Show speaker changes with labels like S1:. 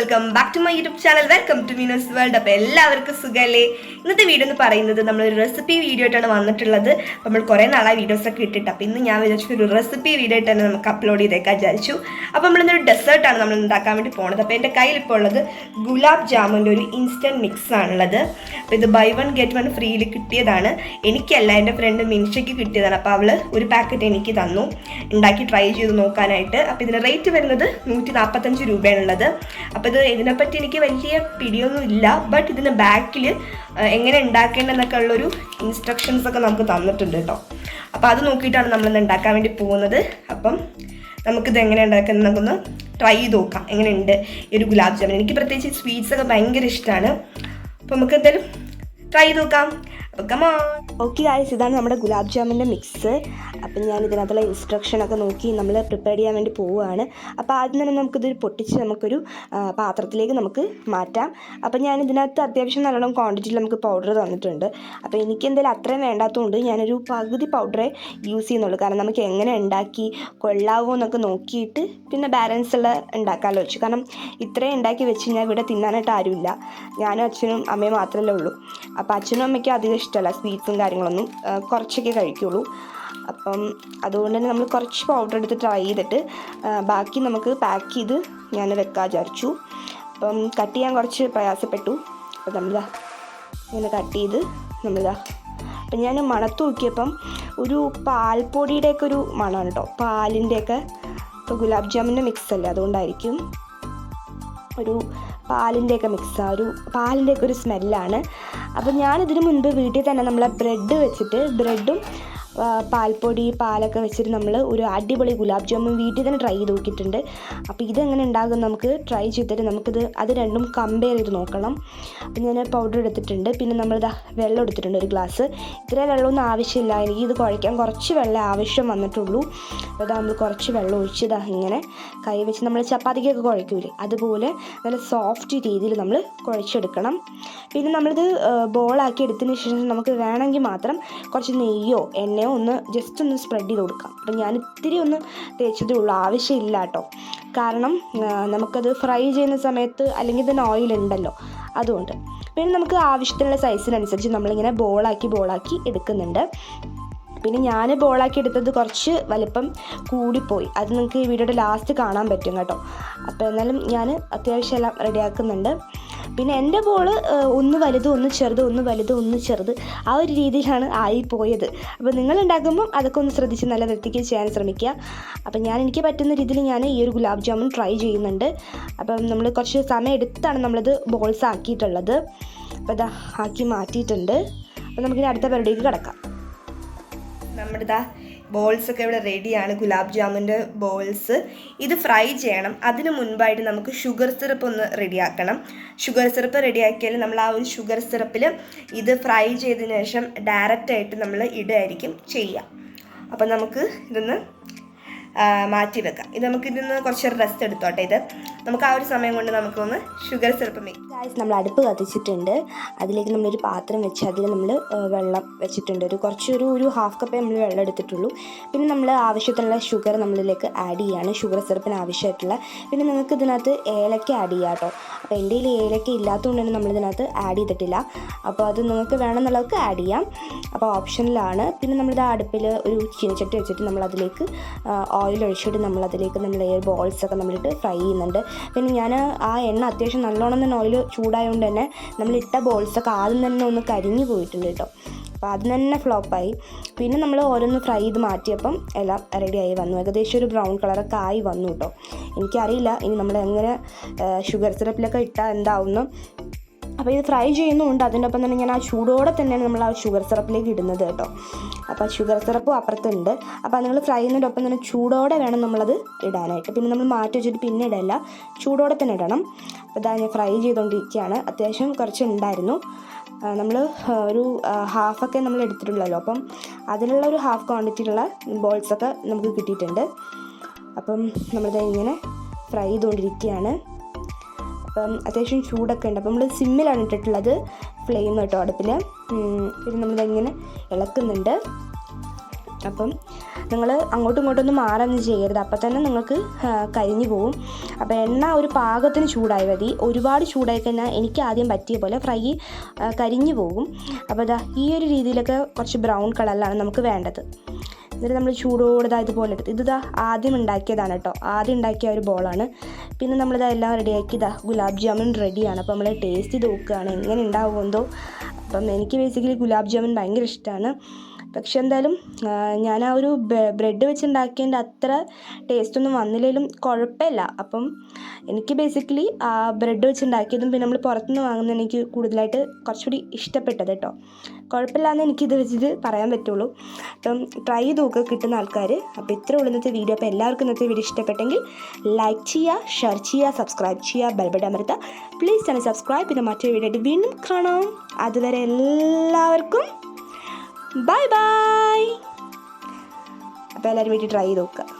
S1: Welcome back to my YouTube channel welcome to Meenos world അപ്പോൾ എല്ലാവർക്കും സുഖമല്ലേ ഇന്നത്തെ വീഡിയോ എന്ന് പറയുന്നത് നമ്മളൊരു റെസിപ്പി വീഡിയോ ആയിട്ടാണ് വന്നിട്ടുള്ളത്. നമ്മൾ കുറേ നാളായി വീഡിയോസ് ഒക്കെ ഇട്ടിട്ട്. അപ്പോൾ ഇന്ന് ഞാൻ വിചാരിച്ചു ഒരു റെസിപ്പി വീഡിയോ ആയിട്ട് തന്നെ നമുക്ക് അപ്ലോഡ് ചെയ്തേക്കാൻ വിചാരിച്ചു. അപ്പോൾ നമ്മളിന്നൊരു ഡെസേർട്ടാണ് നമ്മൾ ഉണ്ടാക്കാൻ വേണ്ടി പോണത്. അപ്പോൾ എന്റെ കയ്യിൽ ഇപ്പോൾ ഉള്ളത് ഗുലാബ് ജാമുന്റെ ഒരു ഇൻസ്റ്റന്റ് മിക്സ് ആണുള്ളത്. അപ്പോൾ ഇത് ബൈ വൺ ഗെറ്റ് വൺ ഫ്രീയിൽ കിട്ടിയതാണ്. എനിക്കല്ല എന്റെ ഫ്രണ്ട് മിൻഷയ്ക്ക് കിട്ടിയതാണ്. അപ്പോൾ അവൾ ഒരു പാക്കറ്റ് എനിക്ക് തന്നു. ഉണ്ടാക്കി ട്രൈ ചെയ്ത് നോക്കാനായിട്ട്. അപ്പോൾ ഇതിന്റെ റേറ്റ് വരുന്നത് നൂറ്റി നാൽപ്പത്തഞ്ച് രൂപയാണുള്ളത്. അപ്പോൾ ഇത് ഇതിനെപ്പറ്റി എനിക്ക് വലിയ പിടിയൊന്നും ഇല്ല. ബട്ട് ഇതിന് ബാക്കിൽ എങ്ങനെ ഉണ്ടാക്കേണ്ടതെന്നൊക്കെ ഉള്ളൊരു ഇൻസ്ട്രക്ഷൻസ് ഒക്കെ നമുക്ക് തന്നിട്ടുണ്ട് കേട്ടോ അപ്പോൾ അത് നോക്കിയിട്ടാണ് നമ്മളിന്ന് ഉണ്ടാക്കാൻ വേണ്ടി പോകുന്നത്. അപ്പം നമുക്കിത് എങ്ങനെ ഉണ്ടാക്കുന്നത് നമുക്കൊന്ന് ട്രൈ ചെയ്ത് നോക്കാം. എങ്ങനെയുണ്ട് ഈ ഒരു ഗുലാബ് ജാമുൻ. എനിക്ക് പ്രത്യേകിച്ച് സ്വീറ്റ്സ് ഒക്കെ ഭയങ്കര ഇഷ്ടമാണ് അപ്പോൾ നമുക്ക് എന്തായാലും ട്രൈ ചെയ്ത് നോക്കാം. ഓക്കെ ഗായ്സ് ഇതാണ് നമ്മുടെ ഗുലാബ് ജാമുന്റെ മിക്സ് അപ്പം ഞാൻ ഇതിനകത്തുള്ള ഇൻസ്ട്രക്ഷനൊക്കെ നോക്കി നമ്മൾ പ്രിപ്പയർ ചെയ്യാൻ വേണ്ടി പോവുകയാണ്. അപ്പോൾ ആദ്യം തന്നെ നമുക്കിത് പൊട്ടിച്ച് നമുക്കൊരു പാത്രത്തിലേക്ക് നമുക്ക് മാറ്റാം. അപ്പം ഞാൻ ഇതിനകത്ത് അത്യാവശ്യം നല്ലോണം ക്വാണ്ടിറ്റിയിൽ നമുക്ക് പൗഡർ തന്നിട്ടുണ്ട്. അപ്പോൾ എനിക്ക് എന്തായാലും അത്രയും വേണ്ടാത്തതുകൊണ്ട് ഞാനൊരു പകുതി പൗഡറേ യൂസ് ചെയ്യുന്നുള്ളൂ. കാരണം നമുക്ക് എങ്ങനെ ഉണ്ടാക്കി കൊള്ളാവോ എന്നൊക്കെ നോക്കിയിട്ട് പിന്നെ ബാലൻസ് ഉള്ള ഉണ്ടാക്കാമല്ലോ വെച്ചു. കാരണം ഇത്രയും ഉണ്ടാക്കി വെച്ച് കഴിഞ്ഞാൽ ഇവിടെ തിന്നാനായിട്ട് ആരുമില്ല. ഞാനും അച്ഛനും അമ്മയും മാത്രമല്ലേ ഉള്ളൂ. അപ്പോൾ അച്ഛനും അമ്മയ്ക്കും അധികം ഇഷ്ടമല്ല സ്വീറ്റ്സും കാര്യങ്ങളൊന്നും. കുറച്ചൊക്കെ കഴിക്കുള്ളൂ. അപ്പം അതുകൊണ്ട് തന്നെ നമ്മൾ കുറച്ച് പൗഡർ എടുത്ത് ട്രൈ ചെയ്തിട്ട് ബാക്കി നമുക്ക് പാക്ക് ചെയ്ത് ഞാൻ വെക്കാൻ വിചാരിച്ചു. അപ്പം കട്ട് ചെയ്യാൻ കുറച്ച് പ്രയാസപ്പെട്ടു. അപ്പം നമ്മളിതാ ഇങ്ങനെ കട്ട് ചെയ്ത് നമ്മളിതാ അപ്പം ഞാൻ മണത്ത് നോക്കിയപ്പം ഒരു പാൽപ്പൊടിയുടെയൊക്കെ ഒരു മണമാണ് കേട്ടോ. പാലിന്റെയൊക്കെ ഇപ്പോൾ ഗുലാബ് ജാമുന്റെ മിക്സ് അല്ലേ അതുകൊണ്ടായിരിക്കും ഒരു പാലിന്റെയൊക്കെ മിക്സ് ഒരു പാലിന്റെയൊക്കെ ഒരു സ്മെല്ലാണ് അപ്പോൾ ഞാനിതിന് മുൻപ് വീട്ടിൽ തന്നെ നമ്മളെ ബ്രെഡ് വെച്ചിട്ട് ബ്രെഡും പാൽപ്പൊടി പാലൊക്കെ വെച്ചിട്ട് നമ്മൾ ഒരു അടിപൊളി ഗുലാബ് ജാമുൻ വീട്ടിൽ തന്നെ ട്രൈ ചെയ്ത് നോക്കിയിട്ടുണ്ട്. അപ്പോൾ ഇതെങ്ങനെ ഉണ്ടാകും നമുക്ക് ട്രൈ ചെയ്തിട്ട് നമുക്കിത് അത് രണ്ടും കമ്പയർ ചെയ്ത് നോക്കണം. അപ്പം ഞാൻ പൗഡർ എടുത്തിട്ടുണ്ട്. പിന്നെ നമ്മളിതാ വെള്ളം എടുത്തിട്ടുണ്ട് ഒരു ഗ്ലാസ് ഇത്രയും വെള്ളമൊന്നും ആവശ്യമില്ല. എനിക്ക് ഇത് കുഴയ്ക്കാൻ കുറച്ച് വെള്ളം ആവശ്യം വന്നിട്ടുള്ളൂ. അപ്പോൾ ഇതാ നമ്മൾ കുറച്ച് വെള്ളം ഒഴിച്ചതാ ഇങ്ങനെ കൈ വെച്ച് നമ്മൾ ചപ്പാത്തിക്കൊക്കെ കുഴയ്ക്കൂലേ? അതുപോലെ നല്ല സോഫ്റ്റ് രീതിയിൽ നമ്മൾ കുഴച്ചെടുക്കണം. പിന്നെ നമ്മളിത് ബോളാക്കി എടുത്തതിന് ശേഷം നമുക്ക് വേണമെങ്കിൽ മാത്രം കുറച്ച് നെയ്യോ എണ്ണയോ ഒന്ന് ജസ്റ്റ് ഒന്ന് സ്പ്രെഡ് ചെയ്ത് കൊടുക്കാം. അപ്പം ഞാൻ ഇത്തിരി ഒന്ന് തേച്ചതേ ഉള്ളൂ. ആവശ്യമില്ല കേട്ടോ. കാരണം നമുക്കത് ഫ്രൈ ചെയ്യുന്ന സമയത്ത് അല്ലെങ്കിൽ തന്നെ ഓയിൽ ഉണ്ടല്ലോ. അതുകൊണ്ട്. പിന്നെ നമുക്ക് ആവശ്യത്തിനുള്ള സൈസിനനുസരിച്ച് നമ്മളിങ്ങനെ ബോളാക്കി ബോളാക്കി എടുക്കുന്നുണ്ട്. പിന്നെ ഞാൻ ബോളാക്കി എടുത്തത് കുറച്ച് വലിപ്പം കൂടിപ്പോയി. അത് നിങ്ങൾക്ക് ഈ വീഡിയോയുടെ ലാസ്റ്റ് കാണാൻ പറ്റും കേട്ടോ. അപ്പോൾ എന്നാലും ഞാൻ അത്യാവശ്യം എല്ലാം റെഡിയാക്കുന്നുണ്ട് പിന്നെ എന്റെ ബോൾ ഒന്ന് വലുത് ഒന്ന് ചെറുത് ഒന്ന് വലുത് ഒന്ന് ചെറുത് ആ ഒരു രീതിയിലാണ് ആയിപ്പോയത്. അപ്പോൾ നിങ്ങൾ ഉണ്ടാക്കുമ്പം അതൊക്കെ ഒന്ന് ശ്രദ്ധിച്ച് നല്ല വൃത്തിക്ക് ചെയ്യാൻ ശ്രമിക്കുക. അപ്പം ഞാൻ എനിക്ക് പറ്റുന്ന രീതിയിൽ ഞാൻ ഈ ഒരു ഗുലാബ് ജാമുൻ ട്രൈ ചെയ്യുന്നുണ്ട്. അപ്പം നമ്മൾ കുറച്ച് സമയം എടുത്താണ് നമ്മളിത് ബോൾസ് ആക്കിയിട്ടുള്ളത്. അപ്പോൾ ഇതാ ആക്കി മാറ്റിയിട്ടുണ്ട്. അപ്പോൾ നമുക്കിനി അടുത്ത പരിപാടിക്ക് കിടക്കാം. നമ്മുടെ ഇതാ ബോൾസ് ഒക്കെ ഇവിടെ റെഡിയാണ് ഗുലാബ് ജാമുന്റെ ബോൾസ് ഇത് ഫ്രൈ ചെയ്യണം. അതിന് മുൻപായിട്ട് നമുക്ക് ഷുഗർ സിറപ്പ് ഒന്ന് റെഡിയാക്കണം ഷുഗർ സിറപ്പ് റെഡിയാക്കിയാൽ നമ്മൾ ആ ഒരു ഷുഗർ സിറപ്പിൽ ഇത് ഫ്രൈ ചെയ്തതിന് ശേഷം ഡയറക്റ്റ് ആയിട്ട് നമ്മൾ ഇടുകയായിരിക്കും ചെയ്യുക. അപ്പം നമുക്ക് ഇതൊന്ന് മാറ്റി വെക്കാം. ഇത് നമുക്ക് ഇതിന്ന് കുറച്ച് റെസ്റ്റ് എടുത്തോട്ടെ ഇത്. നമുക്ക് ആ ഒരു സമയം കൊണ്ട് നമുക്കൊന്ന് ഷുഗർ സിറപ്പ് മേക്ക് ഗായ്സ് നമ്മൾ അടുപ്പ് കത്തിച്ചിട്ടുണ്ട്. അതിലേക്ക് നമ്മളൊരു പാത്രം വെച്ച് അതിൽ നമ്മൾ വെള്ളം വെച്ചിട്ടുണ്ട്. ഒരു കുറച്ചൊരു ഒരു ഹാഫ് കപ്പ് നമ്മൾ വെള്ളം എടുത്തിട്ടുള്ളൂ. പിന്നെ നമ്മൾ ആവശ്യത്തിനുള്ള ഷുഗർ നമ്മളിലേക്ക് ആഡ് ചെയ്യാണ്. ഷുഗർ സിറപ്പിന് ആവശ്യമായിട്ടുള്ള. പിന്നെ നിങ്ങൾക്ക് ഇതിനകത്ത് ഏലക്ക ആഡ് ചെയ്യാം കേട്ടോ അപ്പോൾ എന്റെ കയ്യിൽ ഏലക്ക ഇല്ലാത്തതുകൊണ്ട് തന്നെ നമ്മളിതിനകത്ത് ആഡ് ചെയ്തിട്ടില്ല. അപ്പോൾ അത് നിങ്ങൾക്ക് വേണമെന്നുള്ളവർക്ക് ആഡ് ചെയ്യാം. അപ്പോൾ ഓപ്ഷനിലാണ് പിന്നെ നമ്മളിത് അടുപ്പിൽ ഒരു ചീനച്ചട്ടി വെച്ചിട്ട് നമ്മളതിലേക്ക് ഓയിൽ ഒഴിച്ചിട്ട് നമ്മളതിലേക്ക് നമ്മൾ എയർ ബോൾസ് ഒക്കെ നമ്മളിട്ട് ഫ്രൈ ചെയ്യുന്നുണ്ട്. പിന്നെ ഞാൻ ആ എണ്ണ അത്യാവശ്യം നല്ലോണം തന്നെ ഓയിൽ ചൂടായതുകൊണ്ട് തന്നെ നമ്മളിട്ട ബോൾസൊക്കെ ആദ്യം തന്നെ ഒന്ന് കരിഞ്ഞു പോയിട്ടുണ്ട് കേട്ടോ. അപ്പോൾ അത് തന്നെ ഫ്ലോപ്പായി. പിന്നെ നമ്മൾ ഓരോന്ന് ഫ്രൈ ചെയ്ത് മാറ്റിയപ്പം എല്ലാം റെഡിയായി വന്നു. ഏകദേശം ഒരു ബ്രൗൺ കളറൊക്കെ ആയി വന്നു കേട്ടോ. എനിക്കറിയില്ല ഇനി നമ്മൾ എങ്ങനെ ഷുഗർ സിറപ്പിലൊക്കെ ഇട്ടാൽ എന്താവുന്നു. അപ്പോൾ ഇത് ഫ്രൈ ചെയ്യുന്നുണ്ട് അതിന്റെ ഒപ്പം തന്നെ ഞാൻ ആ ചൂടോടെ തന്നെയാണ് നമ്മൾ ആ ഷുഗർ സിറപ്പിലേക്ക് ഇടുന്നത് കേട്ടോ. അപ്പോൾ ഷുഗർ സിറപ്പും അപ്പുറത്തുണ്ട്. അപ്പോൾ നിങ്ങൾ ഫ്രൈ ചെയ്യുന്നതിന്റെ ഒപ്പം തന്നെ ചൂടോടെ വേണം നമ്മളത് ഇടാനായിട്ട്. പിന്നെ നമ്മൾ മാറ്റി വെച്ചിട്ട് പിന്നെ ഇടല്ല ചൂടോടെ തന്നെ ഇടണം. അപ്പോൾ ഇതാ ഞാൻ ഫ്രൈ ചെയ്തുകൊണ്ടിരിക്കുകയാണ് അത്യാവശ്യം കുറച്ച് ഉണ്ടായിരുന്നു. നമ്മൾ ഒരു ഹാഫൊക്കെ നമ്മൾ എടുത്തിട്ടുള്ളല്ലോ. അപ്പം അതിനുള്ള ഒരു ഹാഫ് ക്വാണ്ടിറ്റിയിലുള്ള ബോൾസൊക്കെ നമുക്ക് കിട്ടിയിട്ടുണ്ട്. അപ്പം നമ്മളിത് ഇങ്ങനെ ഫ്രൈ ചെയ്തുകൊണ്ടിരിക്കുകയാണ് അപ്പം അത്യാവശ്യം ചൂടൊക്കെ ഉണ്ട്. അപ്പം നമ്മൾ സിമ്മിലാണ് ഇട്ടിട്ടുള്ളത് ഫ്ലെയിം കേട്ടോ അടുപ്പിൽ പിന്നെ നമ്മളിതെങ്ങനെ ഇളക്കുന്നുണ്ട്. അപ്പം നിങ്ങൾ അങ്ങോട്ടും ഇങ്ങോട്ടൊന്നും മാറൊന്നും ചെയ്യരുത്. അപ്പോൾ തന്നെ നിങ്ങൾക്ക് കരിഞ്ഞു പോകും അപ്പോൾ എണ്ണ ഒരു പാകത്തിന് ചൂടായി മതി. ഒരുപാട് ചൂടായി കഴിഞ്ഞാൽ എനിക്ക് ആദ്യം പറ്റിയ പോലെ ഫ്രൈ കരിഞ്ഞു പോകും. അപ്പോൾ ഇതാ ഈ ഒരു രീതിയിലൊക്കെ കുറച്ച് ബ്രൗൺ കളറിലാണ് നമുക്ക് വേണ്ടത്. എന്നിട്ട് നമ്മൾ ചൂടോടെ ഇതാ ഇതുപോലെ എടുത്ത് ഇത് ഇതാ ആദ്യം ഉണ്ടാക്കിയതാണ് കേട്ടോ. ആദ്യം ഉണ്ടാക്കിയ ഒരു ബോളാണ് പിന്നെ നമ്മളിതാ എല്ലാം റെഡിയാക്കി ഇതാ ഗുലാബ് ജാമുൻ റെഡിയാണ് അപ്പോൾ നമ്മൾ ടേസ്റ്റ് ചെയ്ത് നോക്കുകയാണ് എങ്ങനെ ഉണ്ടാവുമെന്തോ. അപ്പം എനിക്ക് ബേസിക്കലി ഗുലാബ് ജാമുൻ ഭയങ്കര ഇഷ്ടമാണ്. പക്ഷെ എന്തായാലും ഞാൻ ആ ഒരു ബ്രെഡ് വെച്ചുണ്ടാക്കിയതിന്റെ അത്ര ടേസ്റ്റൊന്നും വന്നില്ലെങ്കിലും കുഴപ്പമില്ല. അപ്പം എനിക്ക് ബേസിക്കലി ആ ബ്രെഡ് വെച്ചുണ്ടാക്കിയതും പിന്നെ നമ്മൾ പുറത്തുനിന്ന് വാങ്ങുന്ന എനിക്ക് കൂടുതലായിട്ട് കുറച്ചുകൂടി ഇഷ്ടപ്പെട്ടത് കേട്ടോ. കുഴപ്പമില്ലാന്ന് എനിക്കിത് വെച്ചിട്ട് പറയാൻ പറ്റുള്ളൂ. അപ്പം ട്രൈ ചെയ്ത് നോക്കുക കിട്ടുന്ന ആൾക്കാർ അപ്പോൾ ഇത്ര ഉള്ളൂ ഇന്നത്തെ വീഡിയോ അപ്പോൾ എല്ലാവർക്കും ഇന്നത്തെ വീഡിയോ ഇഷ്ടപ്പെട്ടെങ്കിൽ ലൈക്ക് ചെയ്യുക ഷെയർ ചെയ്യുക സബ്സ്ക്രൈബ് ചെയ്യുക ബെൽബഡ് അമൃത പ്ലീസ് തന്നെ സബ്സ്ക്രൈബ് പിന്നെ മറ്റൊരു വീഡിയോ ആയിട്ട് വീണ്ടും കാണാം. അതുവരെ എല്ലാവർക്കും ബൈ ബൈ അപ്പോൾ എല്ലാവരും വീട്ടിൽ ട്രൈ ചെയ്ത് നോക്കുക.